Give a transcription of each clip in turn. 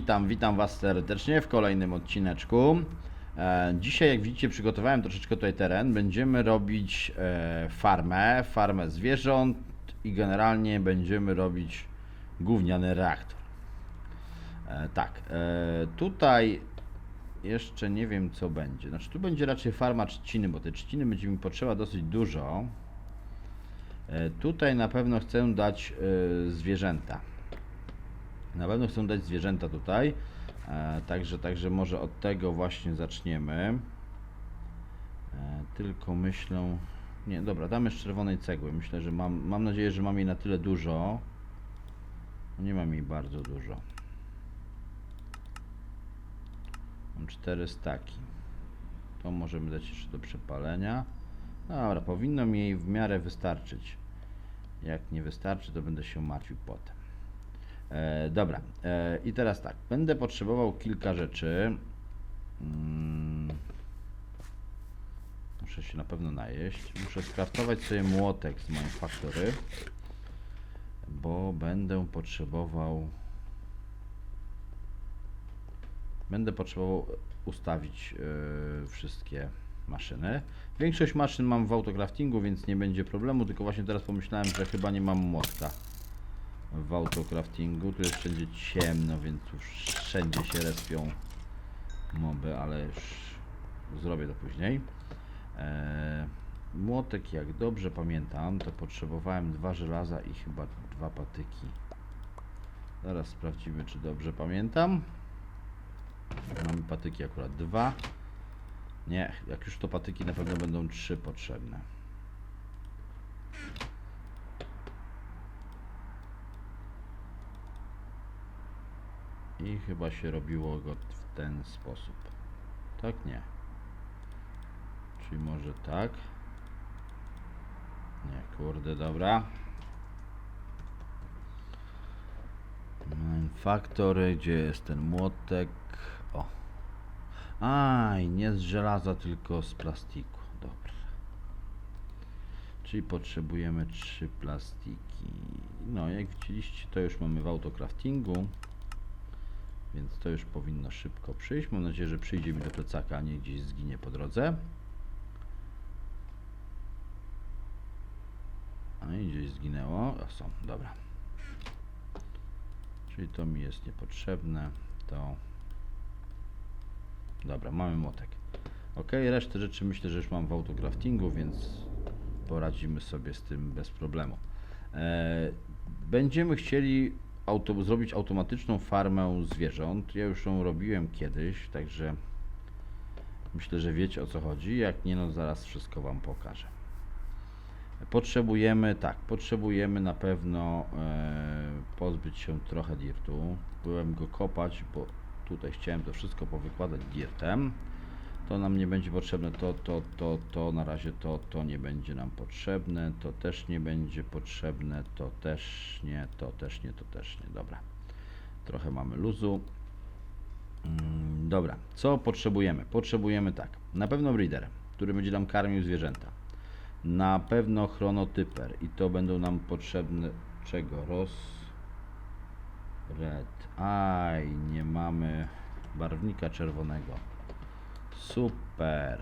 Witam, witam Was serdecznie w kolejnym odcineczku. E, dzisiaj, jak widzicie, przygotowałem troszeczkę tutaj teren. Będziemy robić e, farmę, farmę zwierząt i generalnie będziemy robić gówniany reaktor. E, tak, tutaj jeszcze nie wiem co będzie. Znaczy, tu będzie raczej farma trzciny, bo te trzciny będzie mi potrzeba dosyć dużo. Tutaj na pewno chcę dać zwierzęta. Na pewno chcę dać zwierzęta tutaj. E, także, także może od tego właśnie zaczniemy. E, tylko myślę. Nie, dobra, damy z czerwonej cegły. Myślę, że mam. Mam nadzieję, że mam jej na tyle dużo. Nie mam jej bardzo dużo. Mam cztery staki. To możemy dać jeszcze do przepalenia. Dobra, powinno mi jej w miarę wystarczyć. Jak nie wystarczy, to będę się martwił potem. E, dobra, e, i teraz tak, będę potrzebował kilka rzeczy. Mm, muszę się na pewno najeść. Muszę skraftować sobie młotek z Manufactory, bo będę potrzebował. Będę potrzebował ustawić e, wszystkie maszyny. Większość maszyn mam w autocraftingu, więc nie będzie problemu, tylko właśnie teraz pomyślałem, że chyba nie mam młotka w autocraftingu. Tu jest wszędzie ciemno, więc już wszędzie się respią moby, ale już zrobię to później. Eee, młotek, jak dobrze pamiętam, to potrzebowałem dwa żelaza i chyba dwa patyki. Zaraz sprawdzimy, czy dobrze pamiętam. Mamy patyki akurat dwa. Nie, jak już to patyki na pewno będą trzy potrzebne. I chyba się robiło go w ten sposób. Tak? Nie. Czyli może tak. Nie, kurde, dobra. Factory, gdzie jest ten młotek? O. Aj, nie z żelaza, tylko z plastiku. Dobra. Czyli potrzebujemy trzy plastiki. No, jak widzieliście, to już mamy w autocraftingu. Więc to już powinno szybko przyjść. Mam nadzieję, że przyjdzie mi do plecaka, a nie gdzieś zginie po drodze. A i gdzieś zginęło. O, są, dobra. Czyli to mi jest niepotrzebne. To. Dobra, mamy młotek. Ok, resztę rzeczy myślę, że już mam w autocraftingu, więc poradzimy sobie z tym bez problemu. E, będziemy chcieli auto, zrobić automatyczną farmę zwierząt. Ja już ją robiłem kiedyś, także myślę, że wiecie o co chodzi. Jak nie, no zaraz wszystko Wam pokażę. Potrzebujemy, tak, potrzebujemy na pewno e, pozbyć się trochę dirtu. Byłem go kopać, bo tutaj chciałem to wszystko powykładać dirtem. To nam nie będzie potrzebne, to, to, to, to, na razie to, to nie będzie nam potrzebne, to też nie będzie potrzebne, to też nie, to też nie, to też nie, dobra. Trochę mamy luzu. Mm, Dobra, co potrzebujemy? Potrzebujemy tak, na pewno breeder, który będzie nam karmił zwierzęta. Na pewno chronotyper i to będą nam potrzebne czego? Roz... Red. Aj, nie mamy barwnika czerwonego. Super.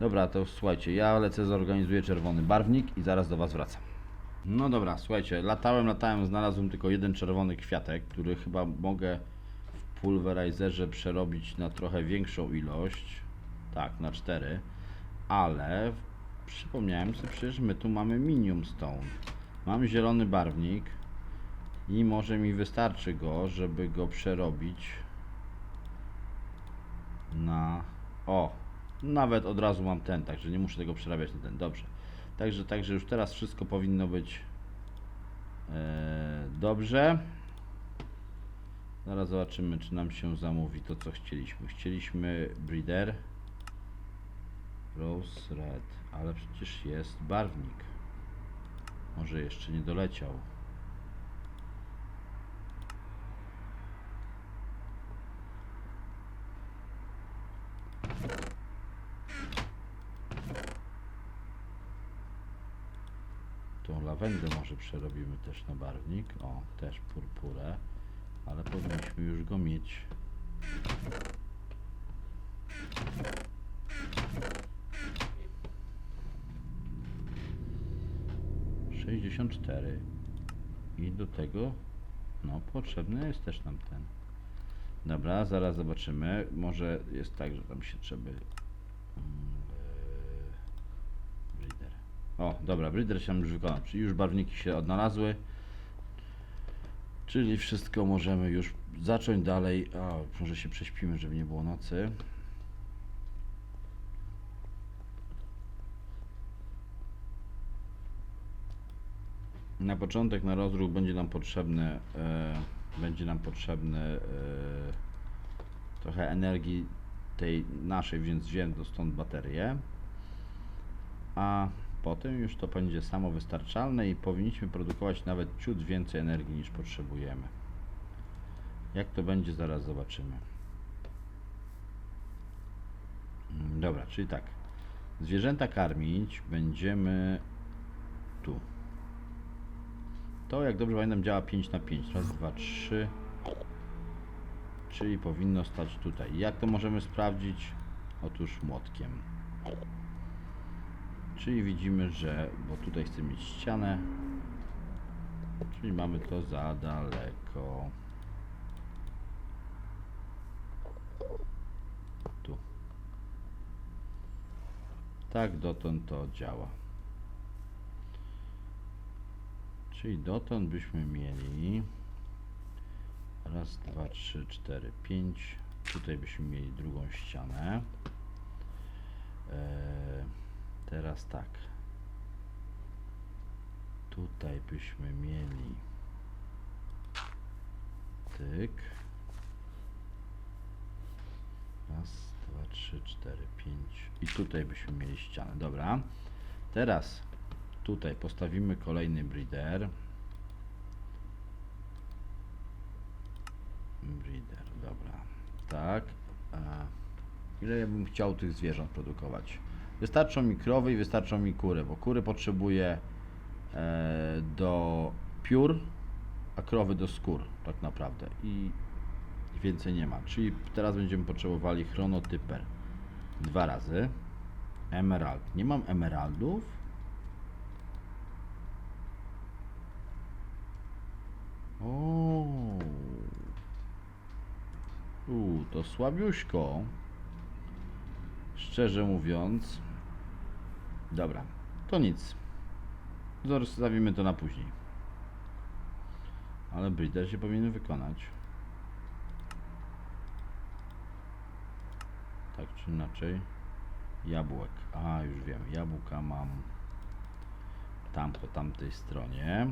Dobra, to słuchajcie, ja lecę, zorganizuję czerwony barwnik i zaraz do Was wracam. No dobra, słuchajcie, latałem, latałem, znalazłem tylko jeden czerwony kwiatek, który chyba mogę w pulverizerze przerobić na trochę większą ilość. Tak, na cztery. Ale przypomniałem sobie, przecież my tu mamy minium stone. Mam zielony barwnik i może mi wystarczy go, żeby go przerobić na o, nawet od razu mam ten, także nie muszę tego przerabiać na ten. Dobrze. Także, także już teraz wszystko powinno być e, dobrze. Zaraz zobaczymy, czy nam się zamówi to, co chcieliśmy. Chcieliśmy breeder. Rose red, ale przecież jest barwnik. Może jeszcze nie doleciał. Lawendę może przerobimy też na barwnik. O, też purpurę. Ale powinniśmy już go mieć. Sześćdziesiąt cztery. I do tego, no potrzebny jest też nam ten. Dobra, zaraz zobaczymy. Może jest tak, że tam się trzeba. mm, e, Breeder. O, dobra, breeder się już wykonał. Czyli już barwniki się odnalazły. Czyli wszystko możemy już zacząć dalej. O, może się prześpimy, żeby nie było nocy. Na początek na rozruch będzie nam potrzebne e, będzie nam potrzebne e, trochę energii tej naszej, więc wziąłem stąd baterię. A potem już to będzie samowystarczalne i powinniśmy produkować nawet ciut więcej energii niż potrzebujemy. Jak to będzie, zaraz zobaczymy. Mm, Dobra, czyli tak. Zwierzęta karmić będziemy tu. To, jak dobrze pamiętam, działa 5 na 5. Raz, dwa, trzy. Czyli powinno stać tutaj. Jak to możemy sprawdzić? Otóż młotkiem. Czyli widzimy, że, bo tutaj chcę mieć ścianę, czyli mamy to za daleko. Tu. Tak dotąd to działa. Czyli dotąd byśmy mieli raz, dwa, trzy, cztery, pięć. Tutaj byśmy mieli drugą ścianę. Eee, teraz tak. Tutaj byśmy mieli tyk. Raz, dwa, trzy, cztery, pięć. I tutaj byśmy mieli ścianę. Dobra. Teraz tutaj postawimy kolejny breeder. Breeder, dobra. Tak. Ile ja bym chciał tych zwierząt produkować? Wystarczą mi krowy i wystarczą mi kury, bo kury potrzebuję e, do piór, a krowy do skór, tak naprawdę. I więcej nie ma. Czyli teraz będziemy potrzebowali chronotyper dwa razy. Emerald. Nie mam emeraldów. O. U, to słabiuśko. Szczerze mówiąc. Dobra, to nic. Zostawimy to na później. Ale breeder się powinien wykonać. Tak czy inaczej. Jabłek. A, już wiem. Jabłka mam tam po tamtej stronie.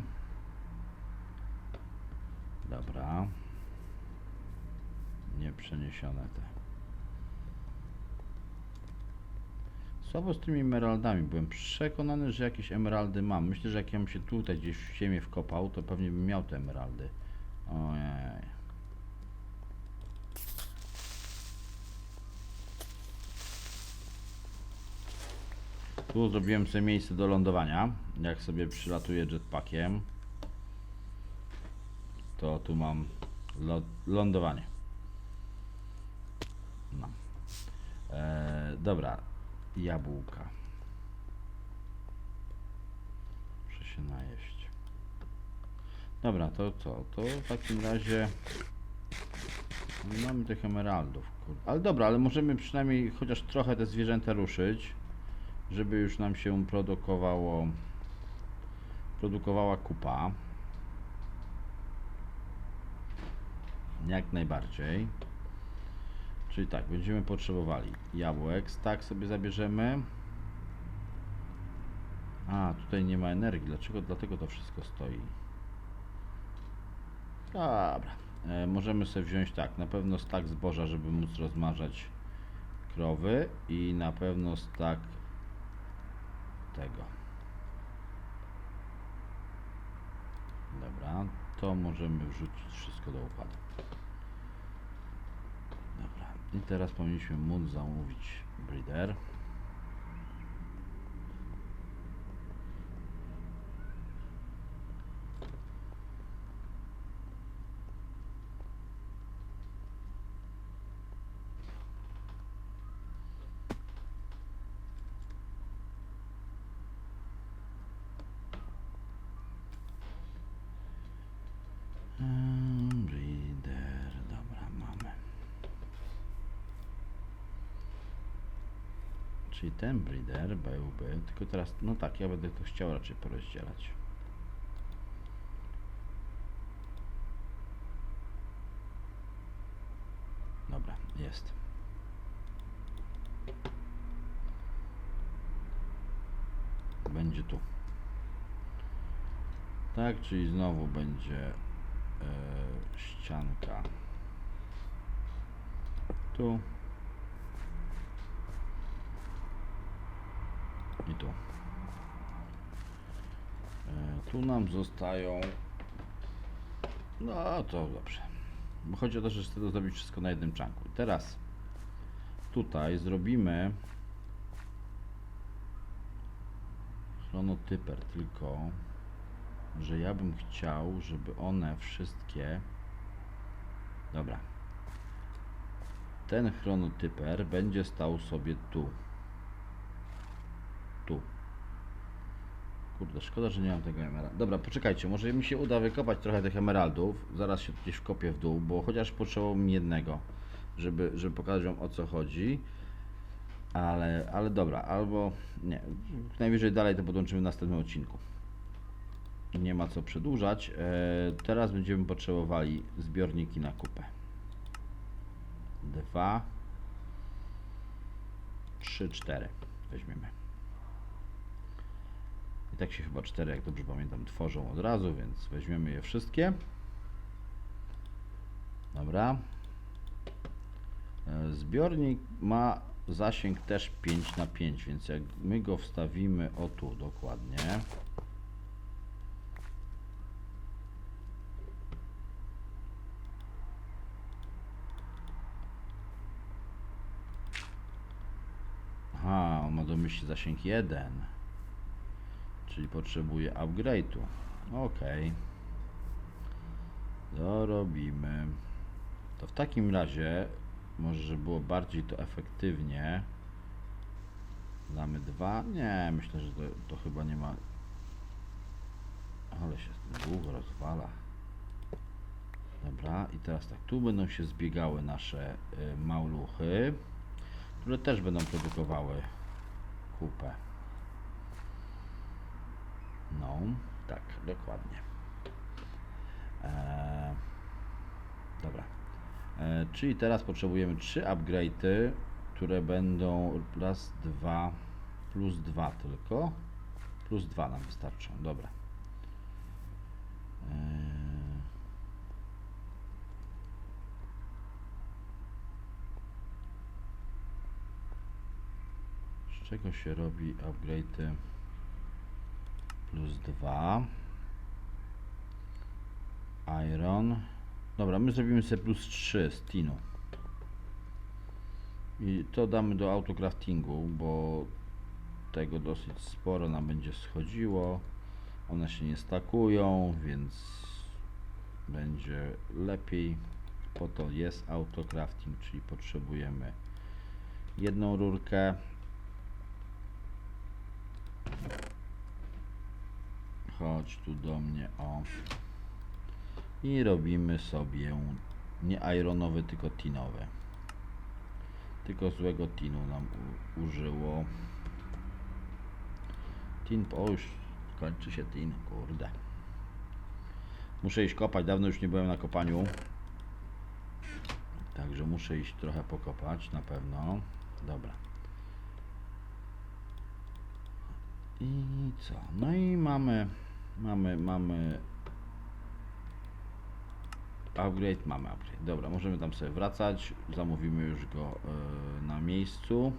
Dobra. Nie przeniesione te. Słabo z tymi emeraldami. Byłem przekonany, że jakieś emeraldy mam. Myślę, że jak ja bym się tutaj gdzieś w ziemię wkopał, to pewnie bym miał te emeraldy. Ojej. Tu zrobiłem sobie miejsce do lądowania. Jak sobie przylatuję jetpackiem, to tu mam lądowanie. No. Eee, dobra, jabłka. Muszę się najeść. Dobra, to co? To w takim razie mamy tych emeraldów. Ale dobra, ale możemy przynajmniej chociaż trochę te zwierzęta ruszyć, żeby już nam się produkowało produkowała kupa. Jak najbardziej. Czyli tak, będziemy potrzebowali jabłek, tak sobie zabierzemy. A, tutaj nie ma energii. Dlaczego? Dlatego to wszystko stoi. Dobra. E, możemy sobie wziąć tak, na pewno stak zboża, żeby móc rozmażać krowy i na pewno stak tego. Dobra, to możemy wrzucić wszystko do układu. I teraz powinniśmy móc zamówić breeder. Czyli ten breeder byłby, tylko teraz, no tak, ja będę to chciał raczej porozdzielać. Dobra, jest. Będzie tu. Tak, czyli znowu będzie e, ścianka tu i tu. E, tu nam zostają. No to dobrze. Bo chodzi o to, że chcę zrobić wszystko na jednym czanku. Teraz tutaj zrobimy chronotyper, tylko że ja bym chciał, żeby one wszystkie. Dobra. Ten chronotyper będzie stał sobie. Tu. Kurde, szkoda, że nie mam tego emeraldu. Dobra, poczekajcie, może mi się uda wykopać trochę tych emeraldów. Zaraz się gdzieś wkopię w dół, bo chociaż potrzebowałbym jednego, żeby, żeby pokazać wam o co chodzi. Ale, ale dobra, albo nie. Najwyżej dalej to podłączymy w następnym odcinku. Nie ma co przedłużać. E, teraz będziemy potrzebowali zbiorniki na kupę. Dwa, trzy, cztery weźmiemy. I tak się chyba cztery, jak dobrze pamiętam, tworzą od razu, więc weźmiemy je wszystkie. Dobra. E, Zbiornik ma zasięg też 5 na 5, więc jak my go wstawimy o tu dokładnie. Aha, on ma do myśli zasięg 1. Czyli potrzebuje upgrade'u. Ok. To robimy. To w takim razie, może żeby było bardziej to efektywnie. Damy dwa? Nie, myślę, że to, to chyba nie ma. Ale się długo rozwala. Dobra, i teraz tak, tu będą się zbiegały nasze y, które też będą produkowały kupę. No, tak, dokładnie. Eee, dobra. Eee, czyli teraz potrzebujemy trzy upgrade'y, które będą raz, dwa, plus dwa tylko. Plus dwa nam wystarczą, dobra. Eee, czego się robi upgrade'y? Plus 2 iron. Dobra my zrobimy sobie plus 3 z tinu. I to damy do autocraftingu bo tego dosyć sporo nam będzie schodziło. One się nie stakują więc będzie lepiej. Po to jest autocrafting czyli potrzebujemy jedną rurkę Chodź tu do mnie, o. I robimy sobie nie ironowy, tylko tinowy. Tylko złego tinu nam użyło. Tin, o już kończy się tin, kurde. Muszę iść kopać, dawno już nie byłem na kopaniu. Także muszę iść trochę pokopać, na pewno. Dobra. I co? No i mamy, mamy, mamy upgrade, mamy upgrade. Dobra, możemy tam sobie wracać. Zamówimy już go yy, na miejscu.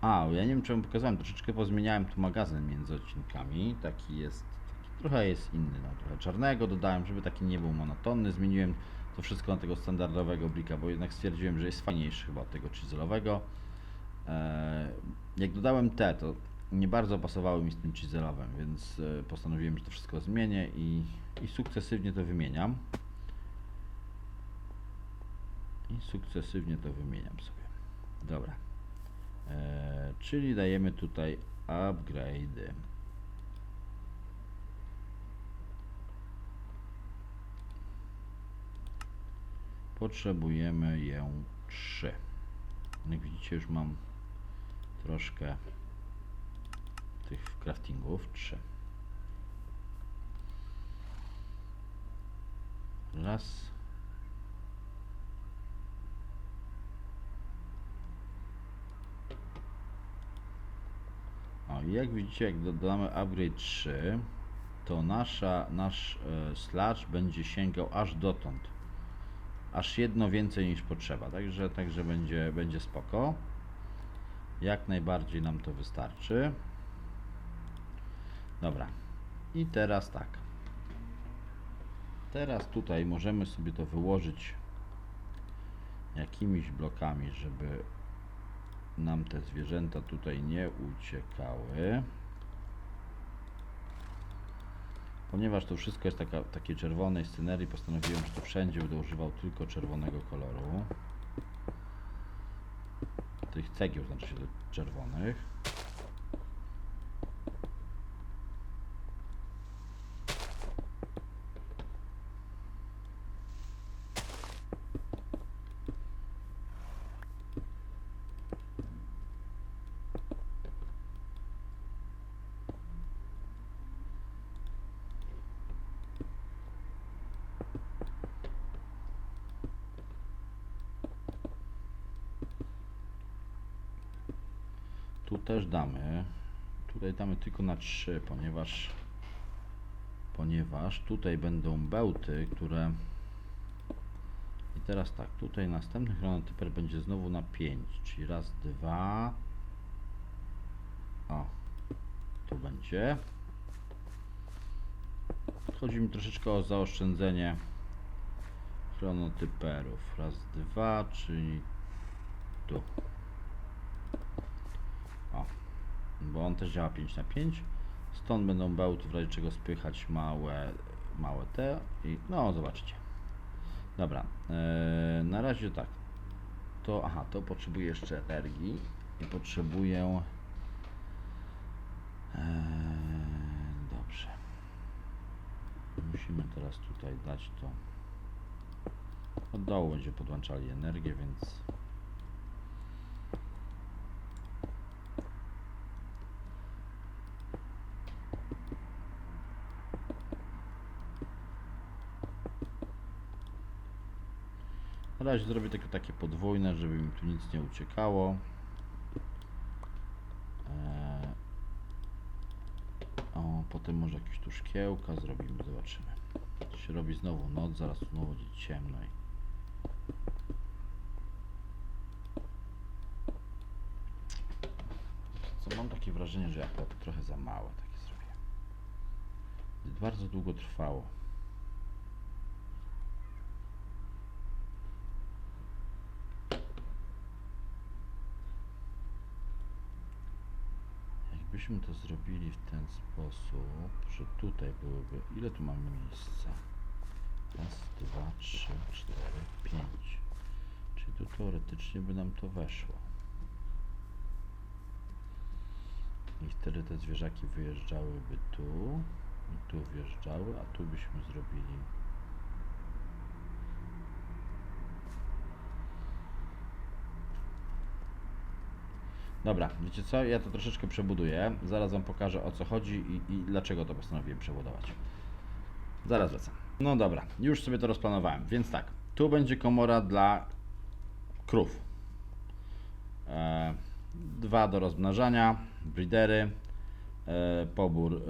A, ja nie wiem, wam pokazałem, troszeczkę pozmieniałem tu magazyn między odcinkami. Taki jest, taki trochę jest inny, no, trochę czarnego dodałem, żeby taki nie był monotonny. Zmieniłem to wszystko na tego standardowego blika, bo jednak stwierdziłem, że jest fajniejszy chyba od tego chiselowego. E, jak dodałem te, to nie bardzo pasowały mi z tym chiselowym, więc e, postanowiłem, że to wszystko zmienię i, i sukcesywnie to wymieniam. I sukcesywnie to wymieniam sobie. Dobra. E, czyli dajemy tutaj upgrade'y. Potrzebujemy ją 3. Jak widzicie, już mam troszkę tych craftingów. Trzy. Raz. O, jak widzicie, jak dodamy upgrade 3, to nasza, nasz e, sludge będzie sięgał aż dotąd. Aż jedno więcej niż potrzeba, także, także będzie, będzie spoko. Jak najbardziej nam to wystarczy. Dobra. I teraz tak. Teraz tutaj możemy sobie to wyłożyć jakimiś blokami, żeby nam te zwierzęta tutaj nie uciekały. Ponieważ to wszystko jest taka, takiej czerwonej scenerii, postanowiłem, że to wszędzie będę używał tylko czerwonego koloru. Tych cegieł, znaczy się do czerwonych. Tu też damy. Tutaj damy tylko na 3, ponieważ ponieważ tutaj będą bełty, które i teraz tak, tutaj następny chronotyper będzie znowu na 5, czyli raz, dwa. O, tu będzie. Chodzi mi troszeczkę o zaoszczędzenie chronotyperów. Raz, dwa, czyli tu o, bo on też działa 5 na 5 stąd będą bełty w razie czego spychać małe małe te i no zobaczcie dobra e, na razie tak. To aha to potrzebuje jeszcze energii i potrzebuję e, dobrze. Musimy teraz tutaj dać to. Od dołu będzie podłączali energię więc razie zrobię tylko takie podwójne, żeby mi tu nic nie uciekało. Eee, O, potem może jakieś tu szkiełka zrobimy, zobaczymy. To się robi znowu noc, zaraz znowu będzie ciemno i... Co mam takie wrażenie, że ja trochę za małe takie zrobiłem. Bardzo długo trwało. Jakbyśmy to zrobili w ten sposób, że tutaj byłyby. Ile tu mamy miejsca? Raz, dwa, trzy, cztery, pięć. Czyli tu teoretycznie by nam to weszło. I wtedy te zwierzaki wyjeżdżałyby tu i tu wjeżdżały, a tu byśmy zrobili. Dobra, wiecie co? Ja to troszeczkę przebuduję. Zaraz Wam pokażę o co chodzi i, i dlaczego to postanowiłem przebudować. Zaraz wracam. No dobra, już sobie to rozplanowałem. Więc tak, tu będzie komora dla krów. E, dwa do rozmnażania, breedery, e, pobór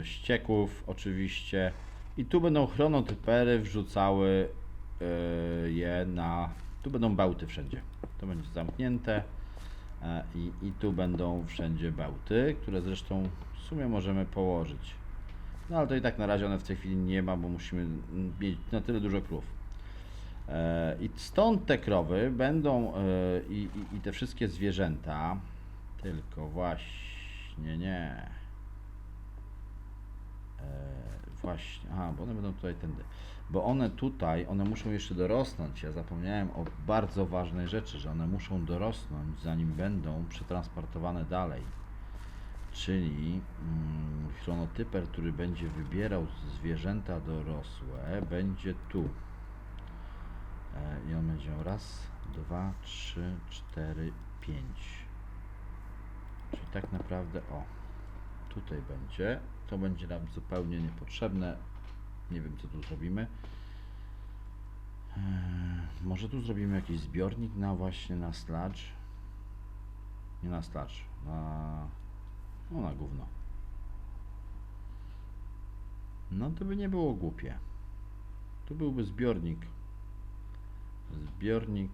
e, ścieków oczywiście. I tu będą chronotypery wrzucały e, je na... Tu będą bełty wszędzie. To będzie zamknięte. E, I, I tu będą wszędzie bełty, które zresztą w sumie możemy położyć. No ale to i tak na razie one w tej chwili nie ma, bo musimy mieć na tyle dużo krów. E, I stąd te krowy będą e, i, i, i te wszystkie zwierzęta, tylko właśnie nie. Właśnie, aha, bo one będą tutaj tędy. Bo one tutaj, one muszą jeszcze dorosnąć. Ja zapomniałem o bardzo ważnej rzeczy, że one muszą dorosnąć, zanim będą przetransportowane dalej. Czyli mm, chronotyper, który będzie wybierał zwierzęta dorosłe, będzie tu. E, I on będzie miał raz, 2, 3, 4, 5. Czyli tak naprawdę o tutaj będzie. To będzie nam zupełnie niepotrzebne. Nie wiem co tu zrobimy. Eee, może tu zrobimy jakiś zbiornik na właśnie na sludge. Nie na sludge, na no na gówno. No to by nie było głupie. Tu byłby zbiornik. Zbiornik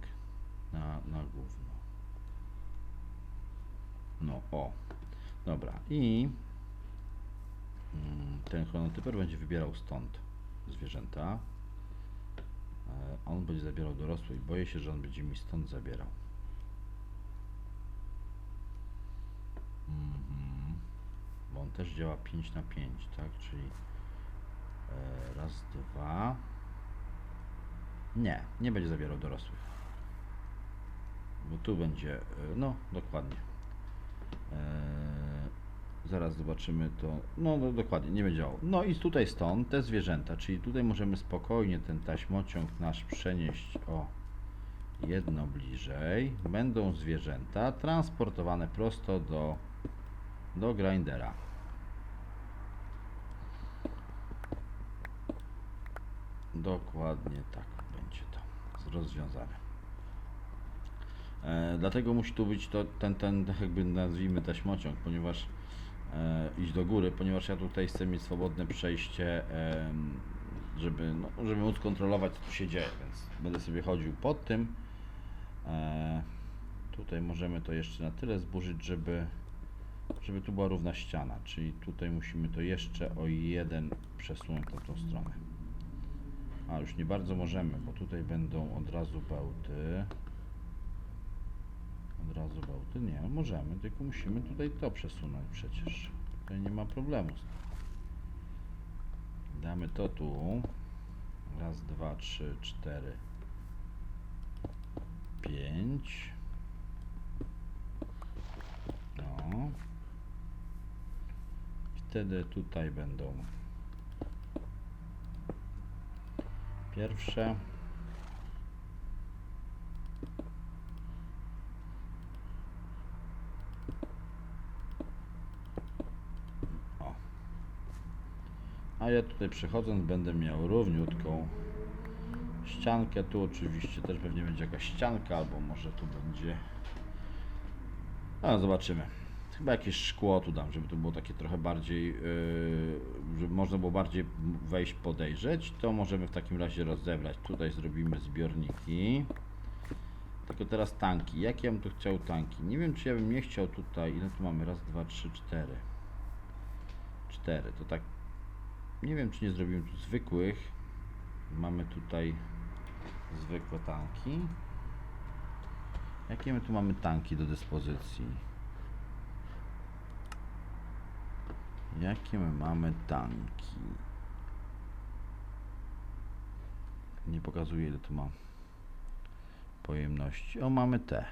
na, na gówno. No o. Dobra. I ten chronotyper będzie wybierał stąd zwierzęta. E, On będzie zabierał dorosłe i boję się, że on będzie mi stąd zabierał. Mhm. Bo on też działa 5 na 5, tak? Czyli e, raz, dwa. Nie, nie będzie zabierał dorosłych. Bo tu będzie, e, no dokładnie. E, zaraz zobaczymy to. No, no dokładnie, nie będzie działał. No i tutaj stąd te zwierzęta, czyli tutaj możemy spokojnie ten taśmociąg nasz przenieść o jedno bliżej. Będą zwierzęta transportowane prosto do, do grindera. Dokładnie tak będzie to rozwiązane. E, dlatego musi tu być to, ten, ten jakby nazwijmy taśmociąg, ponieważ iść do góry, ponieważ ja tutaj chcę mieć swobodne przejście, żeby, no, żeby móc kontrolować co tu się dzieje, więc będę sobie chodził pod tym. E, tutaj możemy to jeszcze na tyle zburzyć, żeby, żeby tu była równa ściana, czyli tutaj musimy to jeszcze o jeden przesunąć na tą stronę. A już nie bardzo możemy, bo tutaj będą od razu bełty. Od razu bełty? Nie, możemy, tylko musimy tutaj to przesunąć przecież. Tutaj nie ma problemu z tym. Damy to tu. Raz, dwa, trzy, cztery, pięć. No. Wtedy tutaj będą pierwsze. Ja tutaj przechodząc będę miał równiutką ściankę. Tu oczywiście też pewnie będzie jakaś ścianka, albo może tu będzie. A zobaczymy. Chyba jakieś szkło tu dam, żeby to było takie trochę bardziej, yy, żeby można było bardziej wejść, podejrzeć. To możemy w takim razie rozebrać. Tutaj zrobimy zbiorniki. Tylko teraz tanki. Jakie ja bym tu chciał tanki? Nie wiem, czy ja bym nie chciał tutaj. Ile tu mamy? Raz, dwa, trzy, cztery. Cztery. To tak. Nie wiem, czy nie zrobimy tu zwykłych. Mamy tutaj zwykłe tanki. Jakie my tu mamy tanki do dyspozycji? Jakie my mamy tanki? Nie pokazuje ile tu mam pojemności. O, mamy te.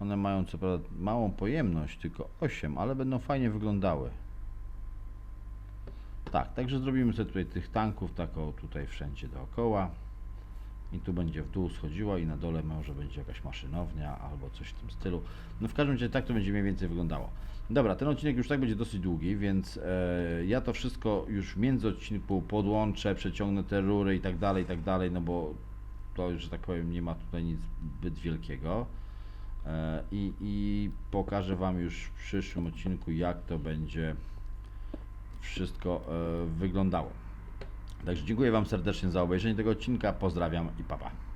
One mają co prawda małą pojemność, tylko 8, ale będą fajnie wyglądały. Tak, także zrobimy sobie tutaj tych tanków taką tutaj wszędzie dookoła. I tu będzie w dół schodziła i na dole może będzie jakaś maszynownia albo coś w tym stylu. No w każdym razie tak to będzie mniej więcej wyglądało. Dobra, ten odcinek już tak będzie dosyć długi, więc e, ja to wszystko już w międzyodcinku podłączę, przeciągnę te rury i tak dalej, i tak dalej, no bo to że tak powiem, nie ma tutaj nic zbyt wielkiego. E, i, I pokażę Wam już w przyszłym odcinku, jak to będzie wszystko e, wyglądało. Także dziękuję Wam serdecznie za obejrzenie tego odcinka. Pozdrawiam i papa. Pa.